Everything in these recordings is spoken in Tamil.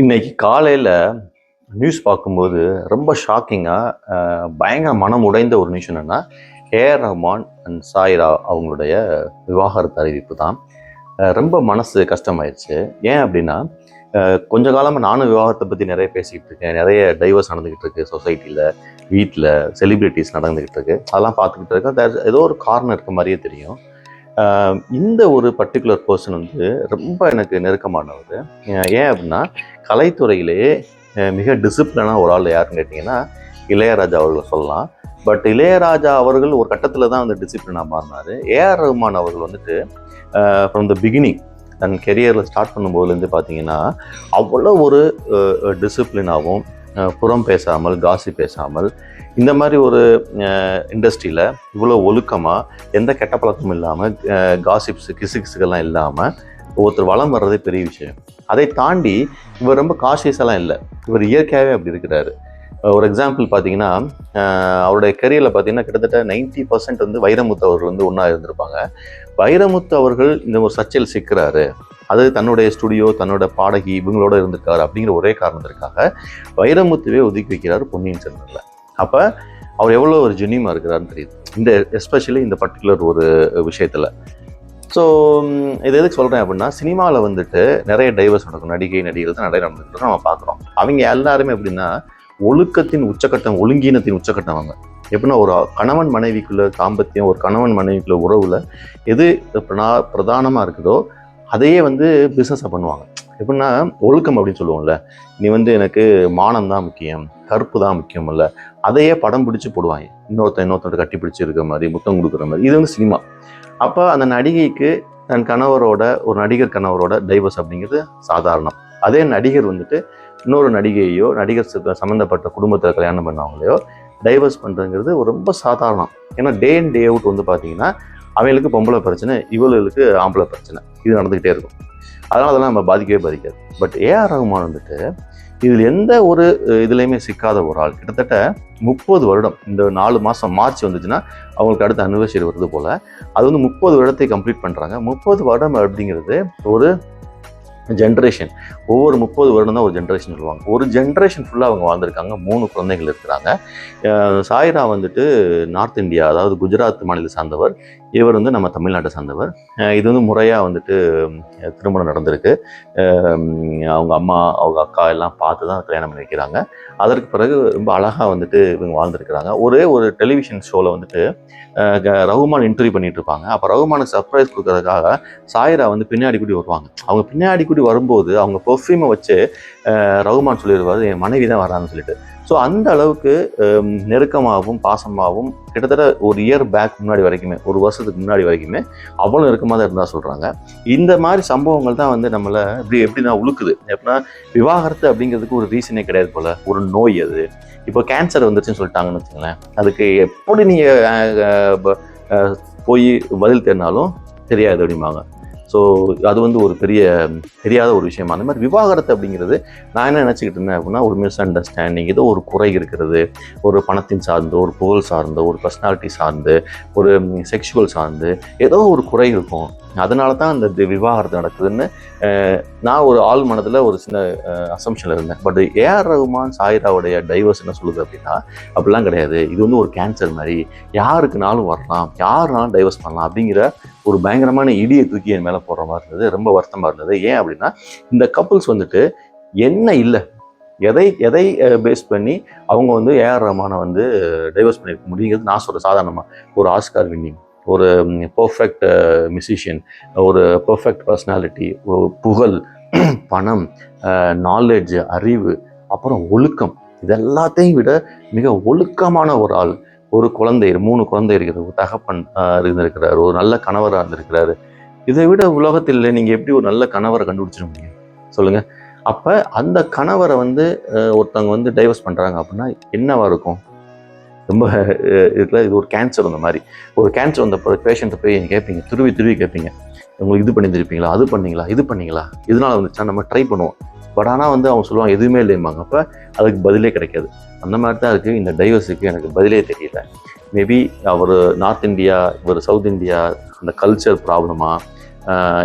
இன்னைக்கு காலையில் நியூஸ் பார்க்கும்போது ரொம்ப ஷாக்கிங்காக பயங்கர மனம் உடைந்த ஒரு நியூஸ் என்னென்னா ஏஆர் ரஹ்மான் அண்ட் சாய்ரா அவங்களுடைய விவாகரத்து அறிவிப்பு தான். ரொம்ப மனசு கஷ்டமாயிருச்சு. ஏன் அப்படின்னா கொஞ்ச காலமாக நானும் விவாகரத்தை பற்றி நிறைய பேசிக்கிட்டு இருக்கேன். நிறைய டைவர்ஸ் நடந்துக்கிட்டு இருக்கு சொசைட்டியில் வீட்டில் செலிப்ரிட்டிஸ் நடந்துக்கிட்டு இருக்கு. அதெல்லாம் பார்த்துக்கிட்டு இருக்கேன். ஏதோ ஒரு காரணம் இருக்க மாதிரியே தெரியும். இந்த ஒரு பர்டிகுலர் பர்சன் வந்து ரொம்ப எனக்கு நெருக்கமானவர். ஏன் அப்படின்னா கலைத்துறையிலேயே மிக டிசிப்ளினாக ஒரு ஆள் யாருன்னு கேட்டிங்கன்னா இளையராஜா அவர்களை சொல்லலாம். பட் இளையராஜா அவர்கள் ஒரு கட்டத்தில் தான் வந்து டிசிப்ளினாக மாறினார். ஏஆர் ரஹ்மான் அவர்கள் வந்துட்டு ஃப்ரம் த பிகினிங் தன் கெரியரில் ஸ்டார்ட் பண்ணும்போதுலேருந்து பார்த்தீங்கன்னா அவ்வளோ ஒரு டிசிப்ளினாகவும் புறம் பேசாமல் காசி பேசாமல் இந்த மாதிரி ஒரு இண்டஸ்ட்ரியில் இவ்வளோ ஒழுக்கமாக எந்த கெட்ட பழக்கமும் இல்லாமல் காசிப்ஸ் கிசுகிசுகள்லாம் இல்லாமல் ஒருத்தர் வளம் வர்றதே பெரிய விஷயம். அதை தாண்டி இவர் ரொம்ப காஷியஸெல்லாம் இல்லை. இவர் இயற்கையாகவே அப்படி இருக்கிறாரு. ஒரு எக்ஸாம்பிள் பார்த்தீங்கன்னா அவருடைய கெரியரில் பார்த்தீங்கன்னா கிட்டத்தட்ட நைன்ட்டி பர்சன்ட் வந்து வைரமுத்து அவர்கள் வந்து ஒன்றா இருந்திருப்பாங்க. வைரமுத்து அவர்கள் இந்த ஒரு சர்ச்சையில் சிக்கிறாரு. அது தன்னுடைய ஸ்டுடியோ தன்னோட பாடகி இவங்களோட இருந்திருக்காரு அப்படிங்கிற ஒரே காரணத்திற்காக வைரமுத்துவே ஒதுக்கி வைக்கிறார் பொன்னியின் செல்வனில். அப்போ அவர் எவ்வளோ ஒரு ஜெனியமாக இருக்கிறாருன்னு தெரியுது. இந்த எஸ்பெஷலி இந்த பர்டிகுலர் ஒரு விஷயத்தில். ஸோ இது எதுக்கு சொல்கிறேன் அப்படின்னா சினிமாவில் வந்துட்டு நிறைய டைவர்ஸ் நடக்கும். நடிகை நடிகர்கள் தான் நிறைய நடந்துட்டு நம்ம பார்க்குறோம். அவங்க எல்லாருமே எப்படின்னா ஒழுக்கத்தின் உச்சக்கட்டம் ஒழுங்கீனத்தின் உச்சக்கட்டம் அவங்க. எப்படின்னா ஒரு கணவன் மனைவிக்குள்ள தாம்பத்தியம் ஒரு கணவன் மனைவிக்குள்ள உறவுல எது பிரதா பிரதானமாக இருக்குதோ அதையே வந்து பிஸ்னஸாக பண்ணுவாங்க. எப்படின்னா ஒழுக்கம் அப்படின்னு சொல்லுவோம்ல. நீ வந்து எனக்கு மானம் தான் முக்கியம் கருப்பு தான் முக்கியம் இல்லை. அதையே படம் பிடிச்சி போடுவாங்க. இன்னொருத்தன் இன்னொருத்தன் கட்டி பிடிச்சி இருக்கிற மாதிரி முத்தம் கொடுக்குற மாதிரி. இது வந்து சினிமா. அப்போ அந்த நடிகைக்கு தன் கணவரோட ஒரு நடிகர் கணவரோட டைவர்ஸ் அப்படிங்கிறது சாதாரணம். அதே நடிகர் வந்துட்டு இன்னொரு நடிகையோ நடிகர் ச- சம்மந்தப்பட்ட குடும்பத்தில் கல்யாணம் பண்ணவங்களையோ டைவர்ஸ் பண்ணுறதுங்கிறது ரொம்ப சாதாரணம். ஏன்னா டே அண்ட் டே அவுட் வந்து பார்த்தீங்கன்னா அவங்களுக்கு பொம்பளை பிரச்சனை இவளுக்கு ஆம்பளை பிரச்சனை. இது நடந்துக்கிட்டே இருக்கும். அதனால அதெல்லாம் நம்ம பாதிக்கவே பாதிக்காது. பட் ஏஆர் ரகுமான் வந்துட்டு இதில் எந்த ஒரு இதுலேயுமே சிக்காத ஒரு ஆள். கிட்டத்தட்ட முப்பது வருடம் இந்த நாலு மாதம் மார்ச் வந்துச்சுன்னா அவங்களுக்கு அடுத்த அனிவர்சரி வருது போல். அது வந்து முப்பது வருடத்தை கம்ப்ளீட் பண்ணுறாங்க முப்பது வருடம் அப்படிங்கிறது ஒரு ஜென்ரேஷன் ஒவ்வொரு முப்பது வருடம் தான் ஒரு ஜென்ரேஷன் சொல்லுவாங்க. ஒரு ஜென்ரேஷன் ஃபுல்லாக அவங்க வாழ்ந்திருக்காங்க. மூணு குழந்தைகள் இருக்கிறாங்க. சாய்ரா வந்துட்டு நார்த் இந்தியா அதாவது குஜராத் மாநில சார்ந்தவர். இவர் வந்து நம்ம தமிழ்நாட்டை சார்ந்தவர். இது வந்து முறையாக வந்துட்டு திருமணம் நடந்திருக்கு. அவங்க அம்மா அவங்க அக்கா எல்லாம் பார்த்து தான் கல்யாணம் பண்ணி வைக்கிறாங்க அதற்கு பிறகு ரொம்ப அழகாக வந்துட்டு இவங்க வாழ்ந்திருக்கிறாங்க. ஒரே ஒரு டெலிவிஷன் ஷோவில் வந்துட்டு க- ரகுமான் இன்டர்வியூ பண்ணிட்டு இருப்பாங்க அப்போ ரகுமானுக்கு சர்ப்ரைஸ் கொடுக்கறதுக்காக சாயிரா வந்து பின்னாடி கூடி வருவாங்க. அவங்க பின்னாடி கூடி வரும்போது அவங்க பெர்ஃப்யூமை வச்சு ரகுமான் சொல்லிடுவார் என் மனைவி தான் வராங்கன்னு சொல்லிட்டு. ஸோ அந்த அளவுக்கு நெருக்கமாகவும் பாசமாகவும் கிட்டத்தட்ட ஒரு இயர் பேக் முன்னாடி வரைக்குமே ஒரு வருஷத்துக்கு முன்னாடி வரைக்குமே அவ்வளோ நெருக்கமாக தான் இருந்தால் சொல்கிறாங்க இந்த மாதிரி சம்பவங்கள் தான் வந்து நம்மளை இப்படி எப்படின்னா உழுக்குது? எப்படின்னா விவாகரத்து அப்படிங்கிறதுக்கு ஒரு ரீசனே கிடையாது போல. ஒரு நோய் அது. இப்போ கேன்சர் வந்துருச்சுன்னு சொல்லிட்டாங்கன்னு வச்சுங்களேன் அதுக்கு எப்படி நீங்கள் போய் பதில் தேடினாலும் தெரியாது அப்படிம்பாங்க. ஸோ அது வந்து ஒரு பெரிய தெரியாத ஒரு விஷயமா. அந்த மாதிரி விவாகரத்து அப்படிங்கிறது நான் என்ன நினச்சிக்கிட்டு இருந்தேன் அப்படின்னா ஒரு மிஸ் அண்டர்ஸ்டாண்டிங் ஏதோ ஒரு குறை இருக்கிறது. ஒரு பணத்தின் சார்ந்து ஒரு புகழ் சார்ந்து ஒரு பர்சனாலிட்டி சார்ந்து ஒரு செக்ஷுவல் சார்ந்து ஏதோ ஒரு குறை இருக்கும். அதனால தான் அந்த விவாகரத்து நடக்குதுன்னு நான் ஒரு ஆள் மனதில் ஒரு சின்ன அசம்ஷனில் இருந்தேன். பட் ஏஆர் ரகுமான் சாயிராவுடைய டைவர்ஸ் என்ன சொல்லுது அப்படின்னா அப்படிலாம் கிடையாது. இது வந்து ஒரு கேன்சர் மாதிரி. யாருக்குனாலும் வரலாம். யாருனாலும் டைவர்ஸ் பண்ணலாம். அப்படிங்கிற ஒரு பயங்கரமான இடியை தூக்கி என் மேலே போடுற மாதிரி இருந்தது ரொம்ப வருத்தமாக இருந்தது. ஏன் அப்படின்னா இந்த கப்புள்ஸ் வந்துட்டு என்ன இல்லை எதை எதை பேஸ் பண்ணி அவங்க வந்து ஏஆர் ரஹ்மானை வந்து டைவர்ஸ் பண்ணியிருக்க முடியுங்கிறது நான் சொல்கிறேன் சாதாரணமாக ஒரு ஆஸ்கார் வின்னிங் ஒரு பர்ஃபெக்ட் மியூசிஷியன் ஒரு பர்ஃபெக்ட் பர்சனாலிட்டி ஒரு புகழ் பணம் நாலேஜ் அறிவு அப்புறம் ஒழுக்கம். இது எல்லாத்தையும் விட மிக ஒழுக்கமான ஒரு ஆள் ஒரு குழந்தை மூணு குழந்தை இருக்கிறது ஒரு தகப்பன் இருந்திருக்கிறார். ஒரு நல்ல கணவராக இருந்திருக்கிறாரு. இதை விட உலகத்தில் நீங்கள் எப்படி ஒரு நல்ல கணவரை கண்டுபிடிச்சிட முடியும்? சொல்லுங்க. அப்போ அந்த கணவரை வந்து ஒருத்தவங்க வந்து டைவர்ஸ் பண்ணுறாங்க அப்படின்னா என்னவா இருக்கும்? ரொம்ப இதில் இது ஒரு கேன்சர் வந்த மாதிரி. ஒரு கேன்சர் வந்த பேஷண்ட்டை போய் நீங்கள் கேட்பீங்க திருவி திருவி கேட்பீங்க உங்களுக்கு இது பண்ணியிருப்பீங்களா அது பண்ணீங்களா? இது பண்ணீங்களா? இதனால் வந்துச்சா? நம்ம ட்ரை பண்ணுவோம். பட் ஆனால் வந்து அவங்க சொல்லுவாங்க எதுவுமே இல்லைம்பாங்க. அப்போ அதுக்கு பதிலே கிடைக்காது. அந்த மாதிரி தான் இருக்குது இந்த டைவர்ஸுக்கு எனக்கு பதிலே தெரியல. மேபி அவர் நார்த் இந்தியா இவர் சவுத் இந்தியா அந்த கல்ச்சர் ப்ராப்ளமாக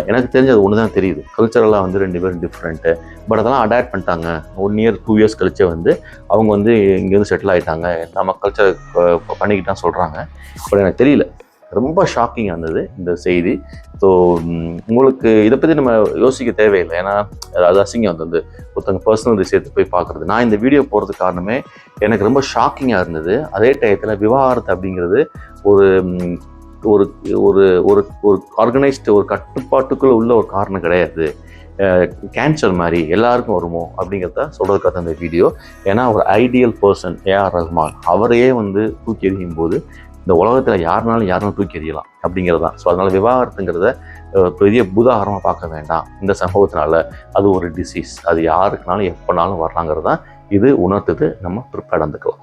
எனக்கு தெரிஞ்சது ஒன்று தான் தெரியுது. கல்ச்சரலாக வந்து ரெண்டு பேரும் டிஃப்ரெண்ட்டு பட் அதெல்லாம் அடாப்ட் பண்ணிட்டாங்க. ஒன் இயர் டூ இயர்ஸ் கழிச்சே வந்து அவங்க வந்து இங்கேருந்து செட்டில் ஆகிட்டாங்க நம்ம கல்ச்சர் பண்ணிக்கிட்டான் சொல்கிறாங்க பட் எனக்கு தெரியல. ரொம்ப ஷாக்கிங்காக இருந்தது இந்த செய்தி. ஸோ உங்களுக்கு இதை பற்றி நம்ம யோசிக்க தேவையில்லை. ஏன்னா அது அசிங்கம் வந்து வந்து ஒருத்தவங்க பர்சனல் விஷயத்தை போய் பார்க்குறது. நான் இந்த வீடியோ போகிறதுக்கு காரணமே எனக்கு ரொம்ப ஷாக்கிங்காக இருந்தது. அதே டயத்தில் விவாகரத்து அப்படிங்கிறது ஒரு ஒரு ஒரு ஒரு ஒரு ஆர்கனைஸ்டு ஒரு கட்டுப்பாட்டுக்குள்ளே உள்ள ஒரு காரணம் கிடையாது. கேன்சர் மாதிரி எல்லாருக்கும் வருமோ அப்படிங்கிறத சொல்கிறதுக்காக அந்த வீடியோ ஏன்னா ஒரு ஐடியல் பர்சன் ஏஆர் ரஹ்மான். அவரையே வந்து தூக்கி எறியும் போது இந்த உலகத்தில் யாருனாலும் யாருனாலும் தூக்கி எறியலாம் அப்படிங்கிறது தான் ஸோ அதனால் விவாகரத்துங்கிறத பெரிய பூதாகரமாக பார்க்க வேண்டாம். இந்த சம்பவத்தினால அது ஒரு டிசீஸ் அது யாருக்குனாலும் எப்போனாலும் வரலாங்கிறது தான் இது உணர்த்துது. நம்ம ப்ரிப்பேர்ட் வந்துக்கலாம்